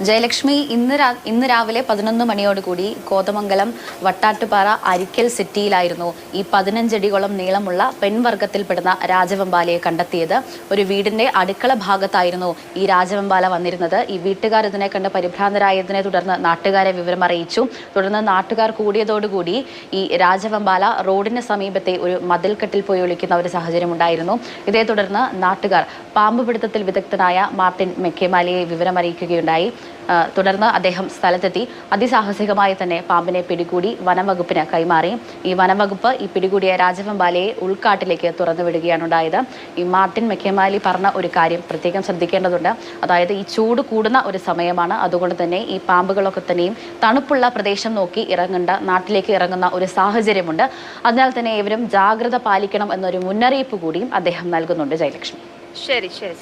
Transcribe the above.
ജയലക്ഷ്മി ഇന്ന് രാ ഇന്ന് രാവിലെ പതിനൊന്ന് മണിയോടുകൂടി കോതമംഗലം വട്ടാട്ടുപാറ അരിക്കൽ സിറ്റിയിലായിരുന്നു ഈ പതിനഞ്ചടിയോളം നീളമുള്ള പെൺവർഗത്തിൽപ്പെടുന്ന രാജവെമ്പാലയെ കണ്ടെത്തിയത്. ഒരു വീടിന്റെ അടുക്കള ഭാഗത്തായിരുന്നു ഈ രാജവെമ്പാല വന്നിരുന്നത്. ഈ വീട്ടുകാർ ഇതിനെ കണ്ട് പരിഭ്രാന്തരായതിനെ തുടർന്ന് നാട്ടുകാരെ വിവരം അറിയിച്ചു. തുടർന്ന് നാട്ടുകാർ കൂടിയതോടുകൂടി ഈ രാജവെമ്പാല റോഡിന് സമീപത്തെ ഒരു മതിൽക്കെട്ടിൽ പോയി ഒളിക്കുന്ന ഒരു സാഹചര്യം ഉണ്ടായിരുന്നു. ഇതേ തുടർന്ന് നാട്ടുകാർ പാമ്പ് പിടുത്തത്തിൽ വിദഗ്ധനായ മാർട്ടിൻ മെക്കേമാലിയെ വിവരം അറിയിക്കുകയുണ്ടായി ആ, തുടർന്ന് അദ്ദേഹം സ്ഥലത്തെത്തി. അതിസാഹസികമായി തന്നെ പാമ്പിനെ പിടികൂടി വനംവകുപ്പിന് കൈമാറി. ഈ വനംവകുപ്പ് ഈ പിടികൂടിയ രാജവെമ്പാലയെ ഉൾക്കാട്ടിലേക്ക് തുറന്നുവിടുകയാണ് ഉണ്ടായത്. ഈ മാർട്ടിൻ മെക്കേമാലി പറഞ്ഞ ഒരു കാര്യം പ്രത്യേകം ശ്രദ്ധിക്കേണ്ടതുണ്ട്. അതായത് ഈ ചൂട് കൂടുന്ന ഒരു സമയമാണ്. അതുകൊണ്ട് തന്നെ ഈ പാമ്പുകളൊക്കെ തന്നെയും തണുപ്പുള്ള പ്രദേശം നോക്കി ഇറങ്ങേണ്ട നാട്ടിലേക്ക് ഇറങ്ങുന്ന ഒരു സാഹചര്യമുണ്ട്. അതിനാൽ തന്നെ ഇവരും ജാഗ്രത പാലിക്കണം എന്നൊരു മുന്നറിയിപ്പ് കൂടിയും അദ്ദേഹം നൽകുന്നുണ്ട്. ജയലക്ഷ്മി. ശരി ശരി